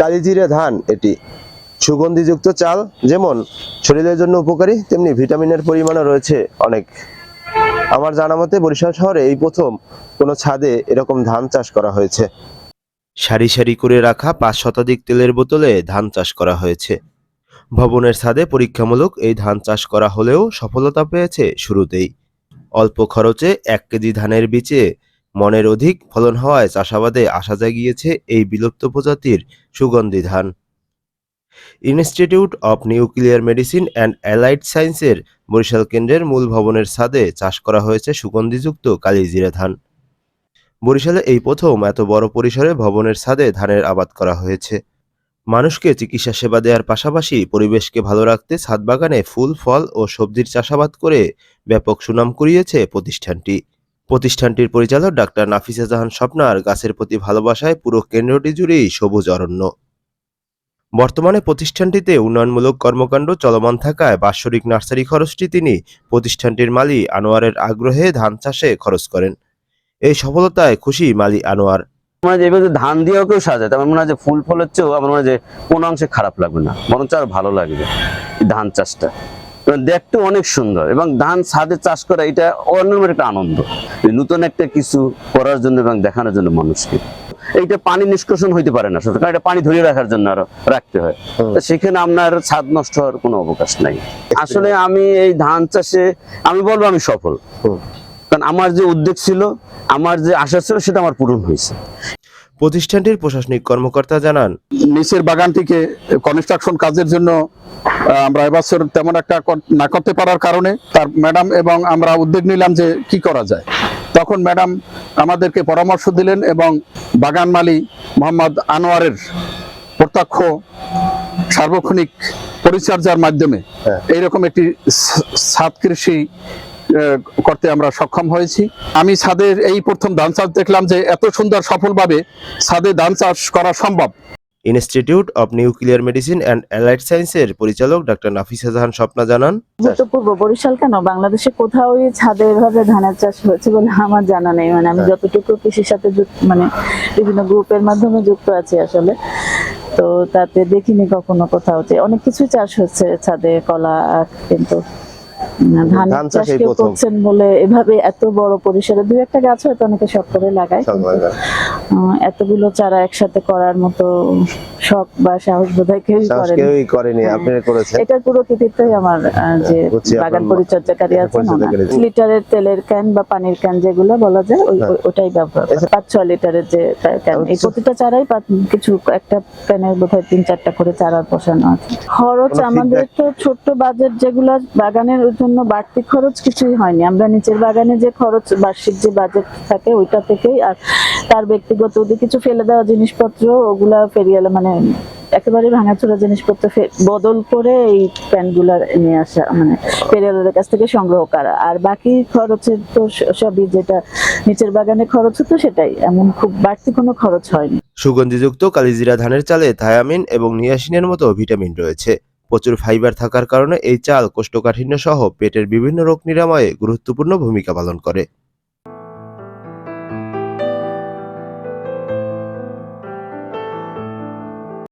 কালিজিরা ধান, এটি সুগন্ধিযুক্ত চাল, যেমন শরীরের জন্য উপকারী, তেমনি ভিটামিনের পরিমাণও রয়েছে অনেক। আমার জানা মতে বরিশাল শহরে এই প্রথম কোনো ছাদে এরকম ধান চাষ করা হয়েছে। সারি সারি করে রাখা পাঁচ শতাধিক তেলের বোতলে ধান চাষ করা হয়েছে। ভবনের ছাদে পরীক্ষামূলক এই ধান চাষ করা হলেও সফলতা পেয়েছে শুরুতেই। অল্প খরচে এক কেজি ধানের বীজে মনের অধিক ফলন হওয়ায় চাষাবাদে আশা জাগিয়েছে এই বিলুপ্ত প্রজাতির সুগন্ধি ধান institute of nuclear medicine and allied সায়েন্সের বরিশাল কেন্দ্রের মূল ভবনের ছাদে চাষ করা হয়েছে সুগন্ধিযুক্ত কালিজিরা ধান। বরিশালে এই প্রথম এত বড় পরিসরে ভবনের ছাদে ধানের আবাদ করা হয়েছে। মানুষকে চিকিৎসা সেবা দেওয়ার পাশাপাশি পরিবেশকে ভালো রাখতে ছাদ বাগানে ফুল, ফল ও সবজির চাষাবাদ করে ব্যাপক সুনাম কুড়িয়েছে প্রতিষ্ঠানটি। প্রতিষ্ঠানটির পরিচালক ডাক্তার নাফিসা জাহান স্বপ্নার গাছের প্রতি ভালোবাসায় পুরো কেন্দ্রটি জুড়েই সবুজ অরণ্য। বর্তমানে প্রতিষ্ঠানটিতে উন্নয়নমূলক কর্মকাণ্ড চলমান থাকায় বাৎসরিক নার্সারি খরচটি তিনি প্রতিষ্ঠানটির মালি আনোয়ারের আগ্রহে ধান চাষে খরচ করেন। এই সফলতায় খুশি মালি আনোয়ার। মনে ধান দিয়েও কেউ সাজায়, তার মনে হয় যে ফুল চেয়েও আমার মনে হয় যে কোনো অংশে খারাপ লাগবে না, বরঞ্চ আর ভালো লাগবে ধান চাষটা। দেখতে অনেক সুন্দর এবং ধান ছাদে চাষ করা এটা অন্যরকম একটা আনন্দ। নতুন একটা কিছু করার জন্য এবং দেখানোর জন্য মানুষকে। এইটা পানি নিষ্কাশন হইতে পারে না কারণ এটা পানি ধরে রাখার জন্য আরও রাখতে হয়। সেখানে আপনার ছাদ নষ্ট হওয়ার কোনো অবকাশ নাই। আসলে আমি এই ধান চাষে আমি বলব আমি সফল। কারণ আমার যে উদ্যোগ ছিল আমার যে আশা ছিল সেটা আমার পূরণ হয়েছে। প্রতিষ্ঠানটির প্রশাসনিক কর্মকর্তা জানান নিচের বাগানটিকে কনস্ট্রাকশন কাজের জন্য আমরা এবছর তেমন একটা না করতে পারার কারণে তার ম্যাডাম এবং আমরা উদ্যোগ নিলাম যে কি করা যায় তখন ম্যাডাম আমাদেরকে পরামর্শ দিলেন এবং বাগান মালি মোহাম্মদ আনোয়ারের প্রত্যক্ষ সার্বক্ষণিক পরিচর্যার মাধ্যমে হ্যাঁ। এইরকম একটি ছাদ কৃষি করতে আমরা সক্ষম হয়েছি। আমি ছাদের এই প্রথম ধান চাষ দেখলাম যে এত সুন্দর সফলভাবে ছাদে ধান চাষ করা সম্ভব। Institute of nuclear medicine and allied সায়েন্সের পরিচালক ডক্টর নাফিসা জাহান স্বপ্না জানান ভূতপূর্ব বরিশাল কেন? বাংলাদেশে কোথাওই ছাদে এভাবে ধানের চাষ হয়েছে বলে আমার জানা নেই। মানে আমি হ্যাঁ। যতটুকু কৃষির সাথে যুক্ত মানে বিভিন্ন গ্রুপের মাধ্যমে যুক্ত আছি আসলে তো তাতে দেখিনি কখনো কোথাও যে অনেক কিছু চাষ হচ্ছে ছাদে কলা কিন্তু ধান চাষ কেউ করছেন বলে এভাবে এত বড় পরিসরে দুই একটা গাছ হয়তো অনেকে শখ করে লাগায়। এতগুলো চারা একসাথে করার মতো শখ বা সাহস বোধহয় কেউই করেনি। কেউই করেনি হ্যাঁ। আপনি করেছেন। এটার পুরো কৃতিত্বই আমার যে বাগান পরিচর্যাকারী আছেন লিটারের তেলের ক্যান বা পানির ক্যান যেগুলো বলা যায় ওই হ্যাঁ। ওটাই ব্যবহার করে। পাঁচ ছয় লিটারের যে ক্যান। এই আচ্ছা। প্রতিটা চারাই কিছু একটা ক্যানের বোধহয় তিন চারটা করে চারা বসানো আছে। খরচ আমাদের তো ছোট্ট বাজেট যেগুলো বাগানের জন্য বাড়তি খরচ কিছুই হয়নি। আমরা নিচের বাগানে যে খরচ, বার্ষিক যে বাজেট থাকে, ওইটা থেকেই আর তার ব্যক্তিগত ওদের কিছু ফেলে দেওয়া জিনিসপত্র, ওগুলা ফেরিয়ালে মানে একেবারে ভাঙাচোরা জিনিসপত্র বদল করে এই প্যান্টগুলা নিয়ে আসা মানে ফেরিয়ালের কাছ থেকে সংগ্রহ করা। আর বাকি খরচের তো সবই যেটা নিচের বাগানে খরচ হতো সেটাই, এমন খুব বাড়তি কোনো খরচ হয়নি। সুগন্ধিযুক্ত কালিজিরা ধানের চালে থায়ামিন এবং নিয়াসিনের মতো ভিটামিন রয়েছে। প্রচুর ফাইবার থাকার কারণে এই চাল কোষ্ঠকাঠিন্য সহ পেটের বিভিন্ন রোগ নিরাময়ে গুরুত্বপূর্ণ ভূমিকা পালন করে।